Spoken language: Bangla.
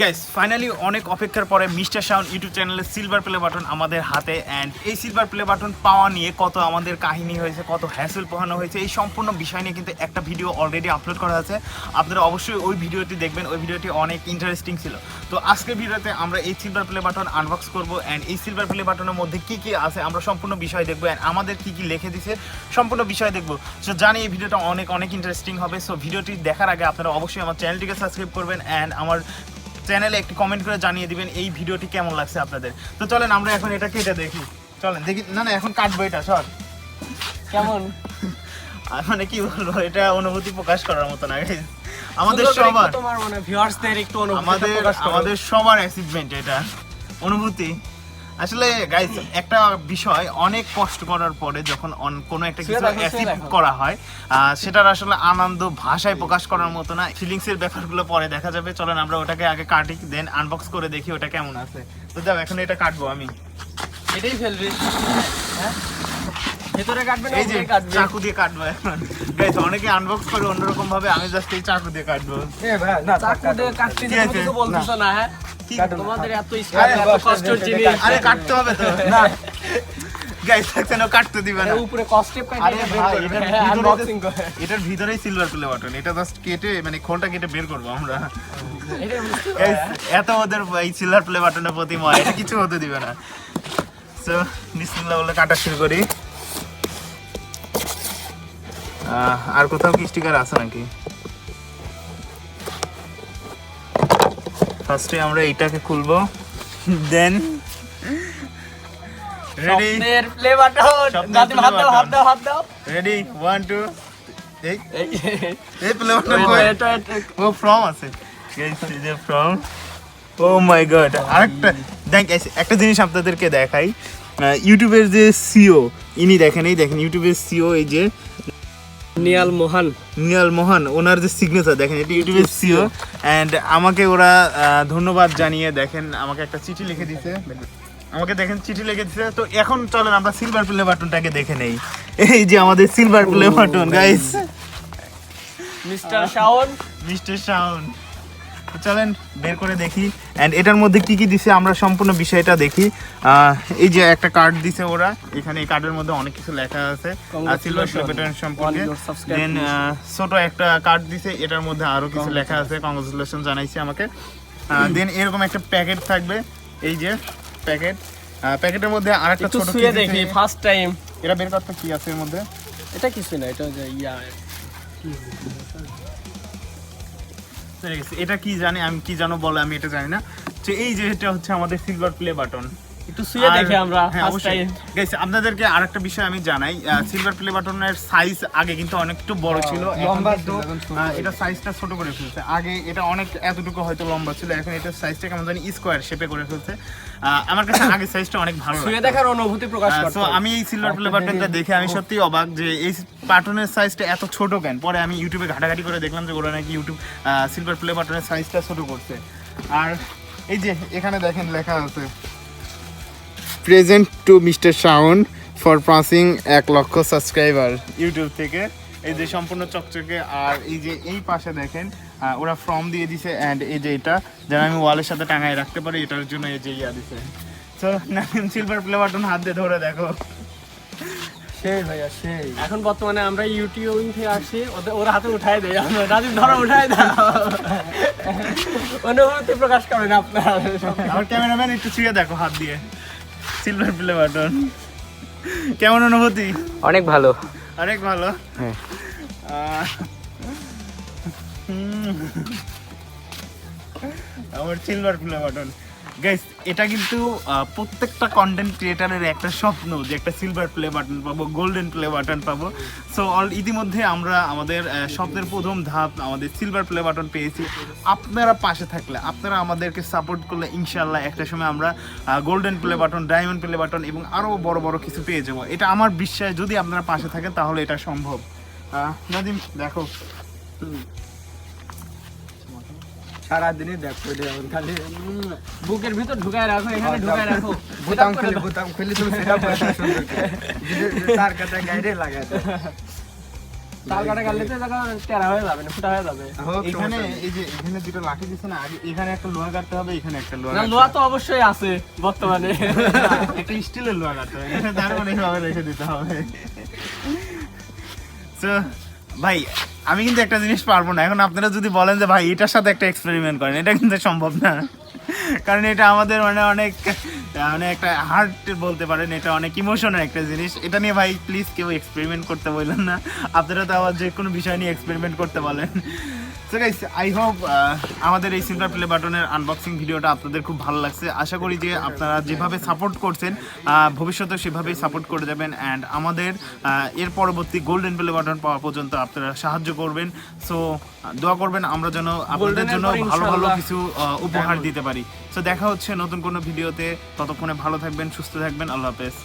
গাইস ফাইনালি অনেক অপেক্ষার পরে মিস্টার শাউন ইউটিউব চ্যানেলের সিলভার প্লে বাটন আমাদের হাতে অ্যান্ড এই সিলভার প্লে বাটন পাওয়া নিয়ে কত আমাদের কাহিনী হয়েছে, কত হ্যাসেল পোহানো হয়েছে, এই সম্পূর্ণ বিষয় নিয়ে কিন্তু একটা ভিডিও অলরেডি আপলোড করা আছে। আপনারা অবশ্যই ওই ভিডিওটি দেখবেন, ওই ভিডিওটি অনেক ইন্টারেস্টিং ছিল। তো আজকের ভিডিওতে আমরা এই সিলভার প্লে বাটন আনবক্স করব অ্যান্ড এই সিলভার প্লে বাটনের মধ্যে কী কী আছে, আমরা সম্পূর্ণ বিষয় দেখব অ্যান্ড আমাদের কী কী লিখে দিছে, সম্পূর্ণ বিষয় দেখব। সো জানি এই ভিডিওটা অনেক অনেক ইন্টারেস্টিং হবে। সো ভিডিওটি দেখার আগে আপনারা অবশ্যই আমার চ্যানেলটিকে সাবস্ক্রাইব করবেন অ্যান্ড আমার চ্যানেলে একটি কমেন্ট করে জানিয়ে দিবেন এই ভিডিওটি কেমন লাগছে আপনাদের। তো চলেন আমরা এখন এটা কেটে দেখি। চলেন দেখি না না এখন কাটবো এটা সর। কেমন? আর মানে কি বলব এটা অনুভূতি প্রকাশ করার মতো না আমাদের সবার একটু তোমার মানে ভিউয়ার্সদের একটু অনুভূতি আমাদের আমাদের সবার অ্যাচিভমেন্ট এটা। অনুভূতি। আসলে গাইস একটা বিষয় অনেক কষ্ট করার পরে যখন কোনো একটা কিছু অ্যাচিভ করা হয় সেটার আসলে আনন্দ ভাষায় প্রকাশ করার মতো না। ফিলিংস এর ব্যাপারগুলো পরে দেখা যাবে। চলেন আমরা ওটাকে আগে কাটি দেন আনবক্স করে দেখি ওটা কেমন আছে। তো যাও এখন এটা কাটবো আমি। এটাই ফেলবি। হ্যাঁ? ভেতরে কাটবে না এই যে কাটবে। চাকু দিয়ে কাটবো এখন। গাইস অনেকে আনবক্স করে অন্যরকম ভাবে আমি জাস্ট এই চাকু দিয়ে কাটবো। না চাকু দিয়ে কাটতে? কিছু বলতেছো না হ্যাঁ? তোমাদের এত আরে এত কষ্টের জিনিস। আরে কাটতে হবে তো। না। গাইস থাকছে না কাটতে দিবে না। উপরে কস্টেপ আরে কাটিয়ে বের ভাই, করবে। এটার হ্যাঁ ভিতরে আনবক্সিং করে এটার ভিতরেই সিলভার প্লে বাটন এটা জাস্ট কেটে মানে খোলটা কেটে বের করব আমরা। এত ওদের এই সিলভার প্লে বাটনের প্রতি ময় এটা কিছু হতে দিবে না। সো বিসমিল্লাহ বলে কাটা শুরু করি। আর কোথাও কি স্টিকার আছে নাকি? ফার্স্টে আমরা এইটাকে খুলবো। দেন রেডি স্বপ্নের বাটন দাদি হাত দাও হাত দাও হাত দাও। রেডি ওয়ান টু এই এই প্লে বাটন এটা- ও ফ্রম আছে। গাইস এই যে ফ্রম ও মাই গড আরেকটা দেখ guys, একটা জিনিস আপনাদেরকে দেখাই। ইউটিউবের যে সিও ইনি দেখেন এই দেখেন ইউটিউবের সিও এই যে নিয়াল মোহন। নিয়াল মোহন ওনার যে সিগনেচার দেখেন এটি ইউটিউবের সিও অ্যান্ড আমাকে ওরা ধন্যবাদ জানিয়ে দেখেন আমাকে একটা চিঠি লিখে দিছে আমাকে দেখেন চিঠি লিখে দিছে তো এখন চলেন আমরা সিলভার প্লে বাটনটাকে দেখে নেই। এই যে আমাদের silver play button guys mister Shawon mister sound চলেন বের করে দেখি। এন্ড এটার মধ্যে কি কি দিছে আমরা সম্পূর্ণ বিষয়টা দেখি। এই যে একটা কার্ড দিছে ওরা এখানে এই কার্ডের মধ্যে অনেক কিছু লেখা আছে। সিলভার সম্পর্কে। দেন ছোট একটা কার্ড দিছে এটার মধ্যে আরও কিছু লেখা আছে। কংগ্রেচুলেশন জানাইছে আমাকে। দেন এরকম একটা প্যাকেট থাকবে। এই যে প্যাকেট প্যাকেটের মধ্যে আরেকটা একটু ছোট কি দেখি ফার্স্ট টাইম এটা বের করতে কি আছে এর মধ্যে? এটা কিছু না এটা যে ইয়া। এটা কি জানি, আমি কি জানো বলে আমি এটা জানি না। তো এই যে এটা হচ্ছে আমাদের সিলভার প্লে বাটন একটু শুয়ে দেখি আমরা হ্যাঁ গাইস আপনাদেরকে আরেকটা বিষয় আমি জানাই। সিলভার প্লে বাটনের সাইজ আগে কিন্তু অনেক একটু বড় ছিল। লম্বা আহ, এটা সাইজটা ছোট করে ফেলছে। আগে এটা অনেক এতটুকু হয়তো লম্বা ছিল এখন এটা সাইজটা কেমন জানি স্কোয়ার শেপে করে ফেলছে। আমার কাছে আগে সাইজটা অনেক ভালো শুয়ে দেখার অনুভূতি প্রকাশ করতে। আমি এই সিলভার প্লে বাটনটা দেখে আমি সত্যি অবাক যে এই বাটনের সাইজটা এত ছোট কেন? পরে আমি ইউটিউবে ঘাটাঘাটি করে দেখলাম যে ওরা নাকি ইউটিউব সিলভার প্লে বাটনের সাইজটা ছোট করছে। আর এই যে এখানে দেখেন লেখা আছে present to mister Shawon for passing এক লক্ষ সাবস্ক্রাইবার ইউটিউব থেকে। এই যে সম্পূর্ণ চকচকে আর এই যে এই পাশে দেখেন ওরা ফর্ম দিয়ে দিছে অ্যান্ড এই যে এটা যেন আমি ওয়ালের সাথে টাঙায় রাখতে পারি এটার জন্য এই যে ইয়া দিছে। তো নামিম সিলভার প্লে বাটন হাত দিয়ে ধরে দেখো। সেই ভাইয়া সেই। এখন বর্তমানে আমরা ইউটিউবিং থেকে আসি ওদের ওর হাতে উঠাই দেয়। আমরা রাজীব ধরো উঠাই দাও। অনুভূতি প্রকাশ করেন আপনার। আমার ক্যামেরাম্যান একটু ছুঁয়ে দেখো হাত দিয়ে। সিলভার প্লে বাটন কেমন অনুভূতি? অনেক ভালো। অনেক ভালো। হ্যাঁ। আহ, হুম। আমার সিলভার প্লে বাটন গাইস এটা কিন্তু প্রত্যেকটা কন্টেন্ট ক্রিয়েটারের একটা স্বপ্ন যে একটা সিলভার প্লে বাটন পাবো গোল্ডেন প্লে বাটন পাবো। সো অল ইতিমধ্যে আমরা আমাদের স্বপ্নের প্রথম ধাপ, আমাদের সিলভার প্লে বাটন পেয়েছি। আপনারা পাশে থাকলে, আপনারা আমাদেরকে সাপোর্ট করলে ইনশাল্লাহ একটা সময় আমরা golden play button diamond play button এবং আরও বড় বড় কিছু পেয়ে যাব। এটা আমার বিশ্বাস, যদি আপনারা পাশে থাকেন তাহলে এটা সম্ভব। নাদিম, দেখো। সারাদিনই দেখো খালি। বুকের ভিতর ঢুকায় রাখো এখানে ঢুকায় রাখো। বোতাম খুলে। বোতাম খুলে তুমি সেটা সুন্দর যে তার লাগায়। কাটা তো জায়গা টেরা হয়ে যাবে না ফুটা হয়ে যাবে। এখানে এই যে এখানে দুটো লাঠি দিচ্ছে না আগে এখানে একটা লোহা কাটতে হবে এখানে একটা লোহা না লোহা তো অবশ্যই আছে বর্তমানে। একটা স্টিলের লোহা কাটতে হবে এখানে এইভাবে রেখে দিতে হবে। ভাই, আমি কিন্তু একটা জিনিস পারব না। এখন আপনারা যদি বলেন যে, ভাই, এটার সাথে একটা এক্সপেরিমেন্ট করেন, এটা কিন্তু সম্ভব না। কারণ এটা আমাদের মানে অনেক মানে একটা হার্ট বলতে পারেন, এটা অনেক ইমোশনের একটা জিনিস। এটা নিয়ে ভাই প্লিজ কেউ এক্সপেরিমেন্ট করতে বললেন না। আপনারা তো আবার যে কোনো বিষয় নিয়ে এক্সপেরিমেন্ট করতে বলেন। সো গাইস আই হোপ আমাদের এই সিলভার প্লে বাটনের আনবক্সিং ভিডিওটা আপনাদের খুব ভালো লাগছে। আশা করি যে আপনারা যেভাবে সাপোর্ট করছেন আহ, ভবিষ্যতেও সেভাবেই সাপোর্ট করে যাবেন অ্যান্ড আমাদের এর পরবর্তী গোল্ডেন প্লে বাটন পাওয়া পর্যন্ত আপনারা সাহায্য করবেন। সো দোয়া করবেন আমরা যেন আপনাদের জন্য ভালো ভালো কিছু উপহার দিতে পারি। সো দেখা হচ্ছে নতুন কোনো ভিডিওতে। ততক্ষণে ভালো থাকবেন সুস্থ থাকবেন। আল্লাহ হাফেজ।